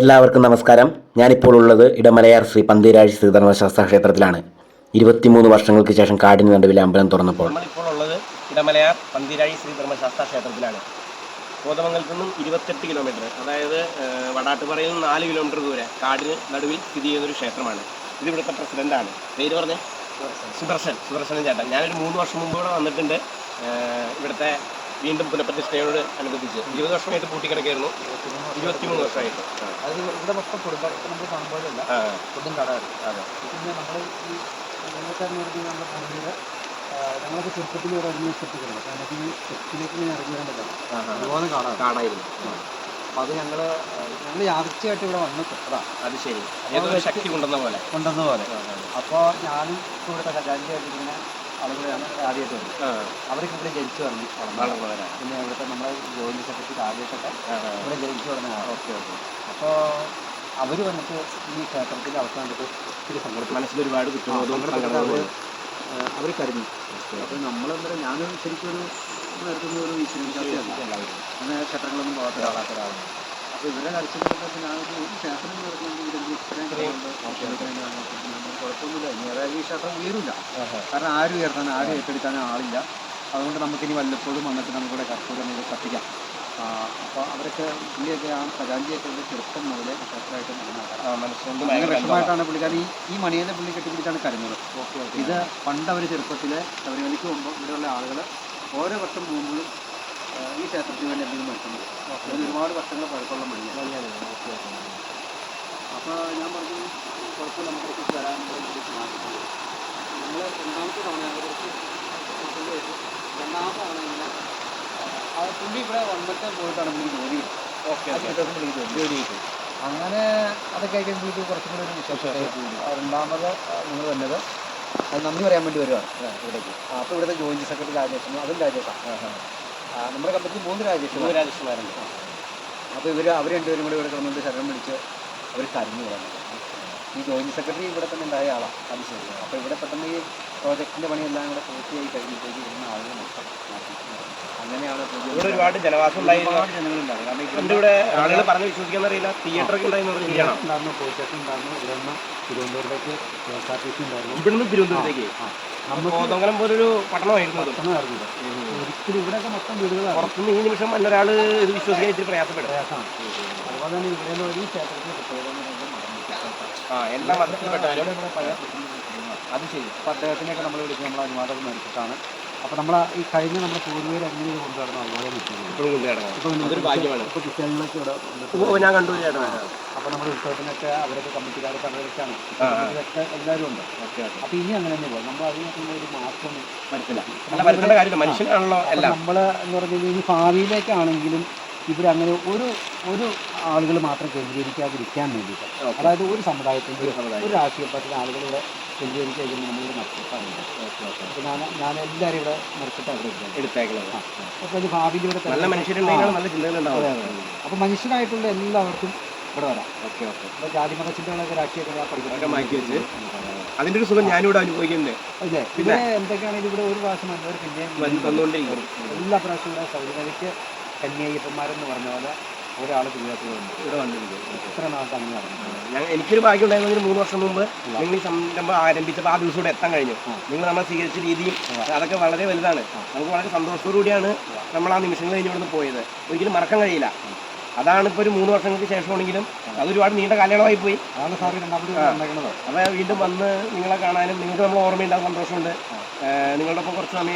എല്ലാവർക്കും നമസ്കാരം. ഞാനിപ്പോൾ ഉള്ളത് ഇടമലയാർ ശ്രീ പന്തീരാഴ് ശ്രീധർമ്മ ശാസ്ത്ര ക്ഷേത്രത്തിലാണ് ഇരുപത്തിമൂന്ന് വർഷങ്ങൾക്ക് ശേഷം കാടിന് നടുവിൽ അമ്പലം തുറന്നപ്പോൾ. നമ്മളിപ്പോൾ ഉള്ളത് ഇടമലയാർ പന്തീരാഴ് ശ്രീധർമ്മ ശാസ്ത്ര ക്ഷേത്രത്തിലാണ് കോതമംഗലത്ത് നിന്നും ഇരുപത്തെട്ട് കിലോമീറ്റർ അതായത് വടാട്ടുപറയിൽ നിന്ന് നാല് കിലോമീറ്റർ ദൂരെ കാടിന് നടുവിൽ സ്ഥിതി ചെയ്യുന്ന ഒരു ക്ഷേത്രമാണ്. ഇത് ഇവിടുത്തെ പ്രസിഡന്റാണ്. പേര് പറഞ്ഞേ? സുദർശൻ. സുദർശനൻ ചേട്ടൻ. ഞാനൊരു മൂന്ന് വർഷം മുമ്പ് ഇവിടെ വന്നിട്ടുണ്ട്. ഇവിടുത്തെ വീണ്ടും പുനഃപ്രതിഷ്ഠയോട് അനുബന്ധിച്ച് ഇരുപത് വർഷമായിട്ട് പൂട്ടിക്കിടക്കായിരുന്നു ഇരുപത്തിമൂന്ന് വർഷമായിട്ട്. അത് ഇവിടെ മൊത്തം കുടുംബം നമ്മൾ കാണുമ്പോഴല്ല ആ, ഫുഡും കടയാണ് അതെ. പിന്നെ നമ്മൾ ഈ ഞങ്ങൾക്ക് നിർത്തി നമ്മുടെ ഭൂമിയിൽ ഞങ്ങളൊക്കെ ചെറുപ്പത്തിൽ ഇവിടെ ഇറങ്ങി കാരണം ഈ തെക്കിലേക്ക് ഇങ്ങനെ ഇറങ്ങി വരാൻ പറ്റില്ല. ആ, ആ. അതുപോലെ കാണാം കാടായിരുന്നു അപ്പം അത് ഞങ്ങൾ ഞങ്ങൾ യാദൃച്ഛയായിട്ട് ഇവിടെ വന്ന് അത് ശരി. ശക്തി കൊണ്ടുവന്ന പോലെ. പോലെ. അപ്പോൾ ഞാനും ഇവിടുത്തെ ഖജാൻജിയായിട്ട് ഇങ്ങനെ ആളുകളെയാണ് ആദ്യമായിട്ട് വരുന്നത് അവരൊക്കെ ഇവിടെ ജനിച്ചു പറഞ്ഞു വളർന്നവരാ. പിന്നെ ഇവിടുത്തെ നമ്മുടെ ജോയിന്റ് സെക്രട്ടറി ആദ്യമായിട്ടൊക്കെ. ഇവിടെ ജനിച്ചു പറഞ്ഞ ഓക്കെ ഓക്കെ. അപ്പോൾ അവർ വന്നിട്ട് ഈ ക്ഷേത്രത്തിന്റെ അവസ്ഥ കണ്ടിട്ട് ഒത്തിരി സങ്കടപ്പെട്ടു. മനസ്സിൽ ഒരുപാട് അവർ കരുതി അപ്പോൾ നമ്മളെന്താ ഞാൻ ശരിക്കും ഒരു നടത്തുന്ന ഒരു വിശ്വസിക്കാത്ത അങ്ങനെ ക്ഷേത്രങ്ങളൊന്നും പോകാത്ത ഒരാളാത്ത ഒരാളാണ് അപ്പോൾ ഇവരെ കരച്ചിലൊക്കെ ഞാൻ ഒരു ക്ഷേത്രം നടത്തുന്നത് ഇത്രയും കടമുണ്ട് കുഴപ്പമൊന്നുമില്ല ഇനി അതായത് ഈ ക്ഷേത്രം ഉയരില്ല കാരണം ആരും ഉയർത്താൻ ആരും ഏറ്റെടുക്കാനും ആളില്ല. അതുകൊണ്ട് നമുക്കിനി വല്ലപ്പോഴും വന്നിട്ട് നമുക്കിവിടെ കർപ്പൂരം ഇത് കത്തിക്കാം. അപ്പോൾ അവരൊക്കെ പുള്ളിയൊക്കെ ആ ഖജാൻജിയൊക്കെ ഇവിടെ ചെറുപ്പം മുതലേ മനസ്സുകൊണ്ട് ഭയങ്കര ഭയങ്കര വിഷമമായിട്ടാണ് പുള്ളിക്കാരൻ ഈ ഈ മണിയെ പുള്ളി കെട്ടിപ്പിടിച്ചാണ് കരുതുന്നത് ഇത് പണ്ട് അവർ ചെറുപ്പത്തിൽ ശബരിമലയ്ക്ക് പോകുമ്പോൾ ഇവിടെയുള്ള ആളുകൾ ഓരോ വർഷം പോകുമ്പോഴും ഈ ക്ഷേത്രത്തിന് വേണ്ടി എന്തെങ്കിലും വരുത്തുന്നത് ഒരുപാട് വർഷങ്ങൾ പഴക്കമുള്ള മണിയാണ്. അപ്പോൾ ഞാൻ പറഞ്ഞു കുഴപ്പമില്ല വരാൻ നമ്മൾ രണ്ടാമത്തെ തവണയാണ് കുറച്ച്. രണ്ടാമത്തെ തവണ ഇങ്ങനെ പുള്ളി ഇവിടെ വന്നിട്ട് പോയിട്ടാണ് പുള്ളി ജോലി. ഓക്കെ കിട്ടും അങ്ങനെ അതൊക്കെ ആയിട്ട് കുറച്ചും കൂടി ഒരു വിശ്വാസം രണ്ടാമത് നിങ്ങൾ വന്നത് അത് നന്ദി പറയാൻ വേണ്ടി വരുവാണ്. ഇവിടേക്ക്. അപ്പോൾ ഇവിടുത്തെ ജോയിന്റ് സെക്രട്ടറി രാജേഷനും അതും രാജേഷാണ്. നമ്മുടെ കമ്പനിക്ക് മൂന്ന് രാജേഷ് രാജകുമാരുണ്ട് അപ്പോൾ ഇവർ അവർ രണ്ടുപേരും കൂടി ഇവിടെ കിടന്നുകൊണ്ട് ശരണം പിടിച്ച് അവർ കരഞ്ഞു തുടങ്ങി. ഈ ജോയിന്റ് സെക്രട്ടറി ഇവിടെ തന്നെ ഉണ്ടായ ആളാണ് അത് ശരി. അപ്പോൾ ഇവിടെ പെട്ടെന്ന് ഈ പ്രോജക്റ്റിന്റെ പണിയെല്ലാം കൂടെ പൂർത്തിയായി കഴിഞ്ഞപ്പോഴേക്ക് ഇവിടുന്ന് ആളുകൾ മൊത്തം മാറ്റി അങ്ങനെയാണ് ഇവിടെ ഒരുപാട് ജനവാസം ജനങ്ങളുണ്ടായിരുന്നു ഇവിടെ ആളുകൾ പറഞ്ഞ് വിശ്വസിക്കാൻ അറിയില്ല. തിയേറ്റർ ഒക്കെ ഉണ്ടായിരുന്നു പറഞ്ഞ് ശരിയാണോ ഉണ്ടായിരുന്നു. ഇവിടെ നിന്ന് തിരുവനന്തപുരത്തേക്ക് K S R T C ഉണ്ടായിരുന്നു ഇവിടുന്ന് തിരുവനന്തപുരത്തേക്ക് കോതമംഗലം പോലൊരു പട്ടണമായിരുന്നു പട്ടണമായിരുന്നു. ഒരിക്കലും ഇവിടെയൊക്കെ മൊത്തം വീടുകളാണ്. പുറത്തുനിന്ന് ഈ നിമിഷം മറ്റൊരാൾ ഇത് വിശ്വസിക്കാൻ ഇത്തിരി പ്രയാസപ്പെടും. പ്രയാസമാണ്. അതുപോലെ തന്നെ ഇവിടെ ഒരു ക്ഷേത്രത്തിൽ മടങ്ങി ആ എല്ലാ മതത്തിൽപ്പെട്ടാലും. അത് ശരി അപ്പോൾ അദ്ദേഹത്തിനെയൊക്കെ നമ്മൾ വിളിച്ച് നമ്മൾ അനുവാദം മേടിച്ചിട്ടാണ്. അപ്പോൾ നമ്മൾ ഈ കഴിഞ്ഞ നമ്മുടെ പൂർവീർ എങ്ങനെ ഇത് അതുപോലെ കൊണ്ടു അതൊരു ഭാഗ്യമാണ്. ഇപ്പോൾ ക്രിസ്ത്യാനികളൊക്കെ ഇവിടെ ഓ ഞാൻ കണ്ടു അപ്പോൾ നമ്മുടെ ഉത്സവത്തിനൊക്കെ അവരൊക്കെ കമ്മിറ്റിക്കാരെ പങ്കെടുക്കാണ്. ഇതൊക്കെ എല്ലാവരും ഉണ്ട്. അപ്പോൾ ഇനി അങ്ങനെ തന്നെ പോകും. നമ്മൾ അതിനൊക്കെ ഒരു മാറ്റം എല്ലാം. നമ്മൾ എന്ന് പറഞ്ഞു കഴിഞ്ഞാൽ ഇനി ഭാവിയിലേക്കാണെങ്കിലും ഇവിടെ അങ്ങനെ ഒരു ഒരു ആളുകൾ മാത്രം കേന്ദ്രീകരിക്കാതിരിക്കാൻ വേണ്ടിയിട്ട്. അതായത് ഒരു സമുദായത്തിന്റെ ഒരു രാഷ്ട്രീയ പാർട്ടിയുടെ ആളുകൾ ഇവിടെ കേന്ദ്രീകരിച്ച് കഴിയുമ്പോൾ നമ്മളിവിടെ ഓക്കെ അപ്പോൾ ഞാൻ ഞാൻ എല്ലാവരും ഇവിടെ നിർത്തിട്ട് അവിടെ എടുത്തേക്കുന്നത് അപ്പോൾ ഇത് ഭാവിയിൽ ഇവിടെ നല്ല അപ്പോൾ മനുഷ്യനായിട്ടുള്ള എല്ലാവർക്കും ഇവിടെ വരാം. Okay okay. ഇപ്പോൾ ജാതി മത ചിന്തകളൊക്കെ രാഷ്ട്രീയമൊക്കെ മാറ്റി വെച്ച്. അതിന്റെ ഒരു സുഖം ഞാനിവിടെ അനുഭവിക്കുന്നുണ്ട്. പിന്നെ എന്തൊക്കെയാണെങ്കിലും ഇവിടെ ഒരു പ്രാവശ്യം വന്നവർ പിന്നെയും എല്ലാ പ്രാവശ്യവും ഇവിടെ ശബരിമലയ്ക്ക് കന്യായ്യപ്പന്മാരെന്ന് പറഞ്ഞ പോലെ ഒരാൾ ഇവിടെ വന്നിരിക്കും എത്ര അങ്ങനെ ഞാൻ എനിക്കൊരു ഭാഗ്യം ഉണ്ടായിരുന്നു ഒരു മൂന്ന് വർഷം മുമ്പ് നിങ്ങൾ ഈ സംരംഭം ആരംഭിച്ചപ്പോൾ ആ ദിവസം ഇവിടെ എത്താൻ കഴിഞ്ഞു. നിങ്ങൾ നമ്മളെ സ്വീകരിച്ച രീതിയും അതൊക്കെ വളരെ വലുതാണ്. നമുക്ക് വളരെ സന്തോഷത്തോടു കൂടിയാണ് നമ്മൾ ആ നിമിഷങ്ങൾ കഴിഞ്ഞ് ഇവിടുന്ന് പോയത്. ഒരിക്കലും മറക്കാൻ കഴിയില്ല. അതാണ് ഇപ്പോൾ ഒരു മൂന്ന് വർഷങ്ങൾക്ക് ശേഷമാണെങ്കിലും അതൊരുപാട് നീണ്ട കാലയളവായി പോയി. അതാണ് സാറ് രണ്ടാമത് ഉണ്ടാക്കുന്നത് അപ്പോൾ വീണ്ടും വന്ന് നിങ്ങളെ കാണാനും നിങ്ങൾക്ക് നമ്മൾ ഓർമ്മയുണ്ടാകും സന്തോഷമുണ്ട്. നിങ്ങളുടെ ഒപ്പം കുറച്ച് സമയം